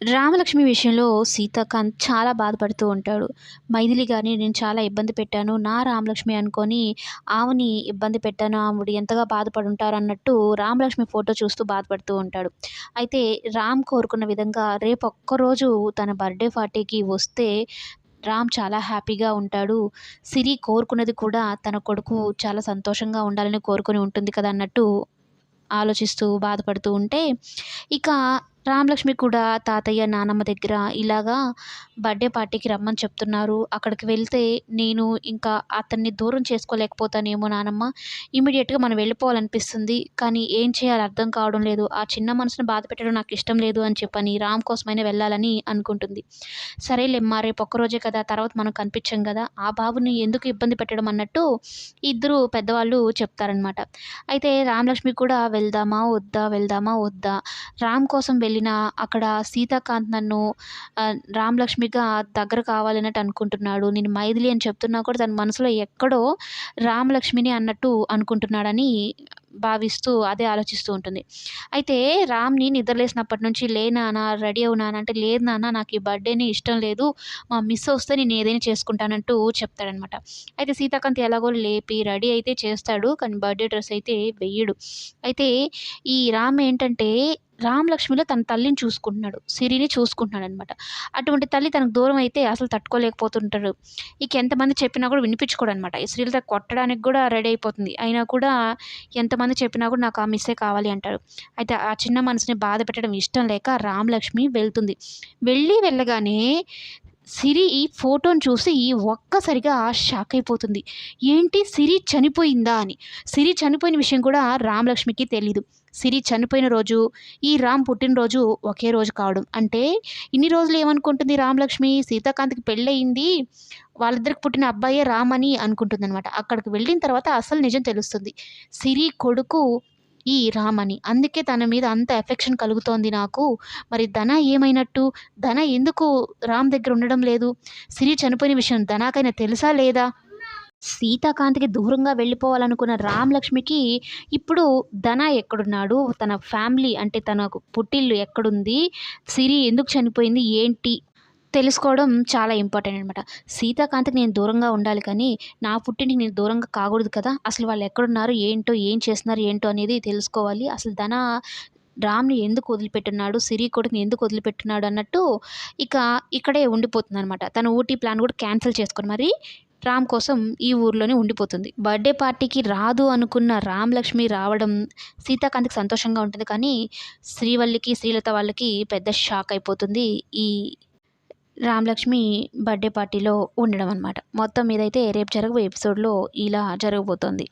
రామలక్ష్మి విషయంలో సీతాకాంత్ చాలా బాధపడుతూ ఉంటాడు. మైథిలి గారిని నేను చాలా ఇబ్బంది పెట్టాను. నా రామలక్ష్మి అనుకొని ఆమెని ఇబ్బంది పెట్టాను. ఆవిడ ఎంతగా బాధపడి ఉంటారు అన్నట్టు రామలక్ష్మి ఫోటో చూస్తూ బాధపడుతూ ఉంటాడు. అయితే రామ్ కోరుకున్న విధంగా రేపు ఒక్కరోజు తన బర్త్డే పార్టీకి వస్తే రామ్ చాలా హ్యాపీగా ఉంటాడు. సిరి కోరుకున్నది కూడా తన కొడుకు చాలా సంతోషంగా ఉండాలని కోరుకుని ఉంటుంది కదా అన్నట్టు ఆలోచిస్తూ బాధపడుతూ ఉంటే ఇక రామలక్ష్మి కూడా తాతయ్య నానమ్మ దగ్గర ఇలాగా బర్త్డే పార్టీకి రమ్మని చెప్తున్నారు. అక్కడికి వెళ్తే నేను ఇంకా అతన్ని దూరం చేసుకోలేకపోతానేమో నానమ్మ. ఇమీడియట్గా మనం వెళ్ళిపోవాలనిపిస్తుంది. కానీ ఏం చేయాలో అర్థం కావడం లేదు. ఆ చిన్న మనసును బాధ పెట్టడం నాకు ఇష్టం లేదు అని చెప్పని రామ్ కోసమైనా వెళ్ళాలని అనుకుంటుంది. సరేలేమ్మా రేపు ఒక్కరోజే కదా తర్వాత మనం కనిపించాం కదా. ఆ బాబుని ఎందుకు ఇబ్బంది పెట్టడం అన్నట్టు ఇద్దరు పెద్దవాళ్ళు చెప్తారనమాట అయితే రామలక్ష్మి కూడా వెళ్దామా వద్దా వెళ్దామా వద్దా? రామ్ కోసం వెళ్ళి వెళ్ళినా అక్కడ సీతాకాంత్ నన్ను రామలక్ష్మిగా దగ్గర కావాలన్నట్టు అనుకుంటున్నాడు. నేను మైథిలి అని చెప్తున్నా కూడా తన మనసులో ఎక్కడో రామలక్ష్మిని అన్నట్టు అనుకుంటున్నాడని భావిస్తూ అదే ఆలోచిస్తూ ఉంటుంది. అయితే రామ్ని నిద్రలేసినప్పటి నుంచి లేనానా రెడీ అవునానా అంటే లేదు నాన్న నాకు ఈ బర్త్డేని ఇష్టం లేదు. మా మిస్ వస్తే నేను ఏదైనా చేసుకుంటానంటూ చెప్తాడనమాట అయితే సీతాకాంత్ ఎలాగో లేపి రెడీ అయితే చేస్తాడు కానీ బర్త్డే డ్రెస్ అయితే వెయ్యడు. అయితే ఈ రామ్ ఏంటంటే రామలక్ష్మిలో తన తల్లిని చూసుకుంటున్నాడు సిరిని చూసుకుంటున్నాడు అనమాట అటువంటి తల్లి తనకు దూరం అయితే అసలు తట్టుకోలేకపోతుంటాడు. ఇక ఎంతమంది చెప్పినా కూడా వినిపించుకోడు అనమాట ఈ స్త్రీలతో కొట్టడానికి కూడా రెడీ అయిపోతుంది. అయినా కూడా ఎంతమంది చెప్పినా కూడా నాకు ఆ మిస్సే కావాలి అంటాడు. అయితే ఆ చిన్న మనసుని బాధ పెట్టడం ఇష్టం లేక రామలక్ష్మి వెళ్తుంది. వెళ్ళి వెళ్ళగానే సిరి ఈ ఫోటోని చూసి ఒక్కసారిగా షాక్ అయిపోతుంది. ఏంటి? సిరి చనిపోయిందా అని. సిరి చనిపోయిన విషయం కూడా రామలక్ష్మికి తెలీదు. సిరి చనిపోయిన రోజు ఈ రామ్ పుట్టినరోజు ఒకే రోజు కావడం. అంటే ఇన్ని రోజులు ఏమనుకుంటుంది రామలక్ష్మి? సీతాకాంత్కి పెళ్ళయింది. వాళ్ళిద్దరికి పుట్టిన అబ్బాయే రామ్ అని అనుకుంటుందనమాట అక్కడికి వెళ్ళిన తర్వాత అసలు నిజం తెలుస్తుంది. సిరి కొడుకు ఈ రామని. అందుకే తన మీద అంత ఎఫెక్షన్ కలుగుతోంది నాకు. మరి ధన ఏమైనట్టు? ధన ఎందుకు రామ్ దగ్గర ఉండడం లేదు? సిరి చనిపోయిన విషయం ధనాకైనా తెలుసా లేదా? సీతాకాంత్కి దూరంగా వెళ్ళిపోవాలనుకున్న రామలక్ష్మికి ఇప్పుడు ధన ఎక్కడున్నాడు? తన ఫ్యామిలీ అంటే తన పుట్టిల్లు ఎక్కడుంది? సిరి ఎందుకు చనిపోయింది? ఏంటి? తెలుసుకోవడం చాలా ఇంపార్టెంట్ అనమాట సీతాకాంత్కి నేను దూరంగా ఉండాలి కానీ నా పుట్టింటికి నేను దూరంగా కాకూడదు కదా. అసలు వాళ్ళు ఎక్కడున్నారు ఏంటో ఏం చేస్తున్నారు ఏంటో అనేది తెలుసుకోవాలి. అసలు ధన రామ్ని ఎందుకు వదిలిపెట్టున్నాడు సిరి కొడుకుని ఎందుకు వదిలిపెట్టున్నాడు అన్నట్టు ఇక ఇక్కడే ఉండిపోతుంది అనమాట తన ఊటీ ప్లాన్ కూడా క్యాన్సిల్ చేసుకుని మరి రామ్ కోసం ఈ ఊర్లోనే ఉండిపోతుంది. బర్త్డే పార్టీకి రాదు అనుకున్న రామలక్ష్మి రావడం సీతాకాంత్కి సంతోషంగా ఉంటుంది కానీ శ్రీవల్లికి శ్రీలత వాళ్ళకి పెద్ద షాక్ అయిపోతుంది ఈ రామలక్ష్మి బర్త్డే పార్టీలో ఉండడం అనమాట మొత్తం మీదైతే రేపు జరగబోయే ఎపిసోడ్లో ఇలా జరగబోతోంది.